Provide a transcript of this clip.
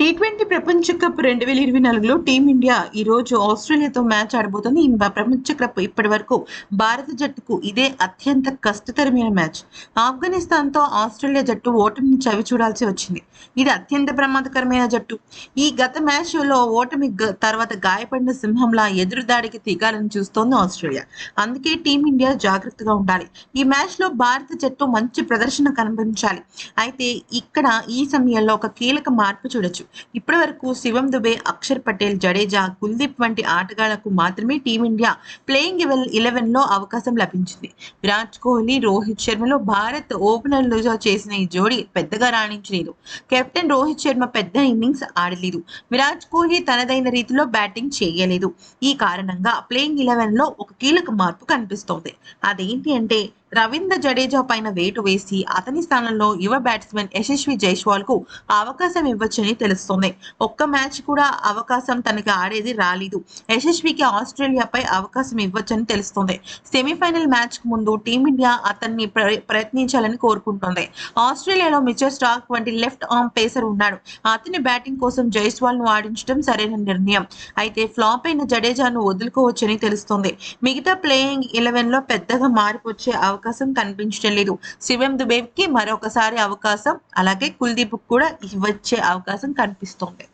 T twenty ప్రపంచ cup రెండు వేల ఇరవై నాలుగులో టీమిండియా ఈ రోజు ఆస్ట్రేలియాతో మ్యాచ్ ఆడబోతుంది. ఈ ప్రపంచ కప్ ఇప్పటి వరకు భారత జట్టుకు ఇదే అత్యంత కష్టతరమైన మ్యాచ్. ఆఫ్ఘనిస్తాన్తో ఆస్ట్రేలియా జట్టు ఓటమిని చవి చూడాల్సి వచ్చింది. ఇది అత్యంత ప్రమాదకరమైన జట్టు. ఈ గత మ్యాచ్లో ఓటమి తర్వాత గాయపడిన సింహంలా ఎదురు దాడికి దిగాలని చూస్తోంది ఆస్ట్రేలియా. అందుకే టీమిండియా జాగ్రత్తగా ఉండాలి. ఈ మ్యాచ్లో భారత జట్టు మంచి ప్రదర్శన కనిపించాలి అయితే ఇక్కడ ఈ సమయంలో ఒక కీలక మార్పు చూడొచ్చు. ఇప్పటి వరకు శివం దుబే అక్షర్ పటేల్ జడేజా కుల్దీప్ వంటి ఆటగాళ్ళకు మాత్రమే టీమిండియా ప్లేయింగ్ ఇలెవెన్లో అవకాశం లభించింది. విరాట్ కోహ్లీ రోహిత్ శర్మలో భారత్ ఓపెనర్లుగా చేసిన ఈ జోడీ పెద్దగా రాణించలేదు. కెప్టెన్ రోహిత్ శర్మ పెద్ద ఇన్నింగ్స్ ఆడలేదు. విరాట్ కోహ్లీ తనదైన రీతిలో బ్యాటింగ్ చేయలేదు. ఈ కారణంగా ప్లేయింగ్ ఇలెవెన్లో ఒక కీలక మార్పు కనిపిస్తోంది. అదేంటి అంటే రవీంద్ర జడేజా పైన వేటు వేసి అతని స్థానంలో యువ బ్యాట్స్మెన్ యశస్వి జైస్వాల్కు అవకాశం ఇవ్వచ్చని తెలుస్తోంది. ఒక్క మ్యాచ్ కూడా అవకాశం తనకి ఆడేది రాలేదు. యశస్వికి ఆస్ట్రేలియాపై అవకాశం ఇవ్వచ్చని తెలుస్తోంది. సెమీఫైనల్ మ్యాచ్కు ముందు టీమిండియా అతన్ని ప్ర- ప్రయత్నించాలని కోరుకుంటోంది. ఆస్ట్రేలియాలో మిచర్ స్టాక్ వంటి లెఫ్ట్ ఆర్మ్ పేసర్ ఉన్నాడు. అతని బ్యాటింగ్ కోసం జైస్వాల్ను ఆడించడం సరైన నిర్ణయం. అయితే ఫ్లాప్ అయిన జడేజాను వదులుకోవచ్చని తెలుస్తోంది. మిగతా ప్లేయింగ్ ఎలెవెన్లో పెద్దగా మార్పు వచ్చే అవకాశం అవకాశం కనిపించడం లేదు. శివం దుబేవ్కి మరొకసారి అవకాశం అలాగే కుల్దీప్ కూడా వచ్చే అవకాశం కనిపిస్తోంది.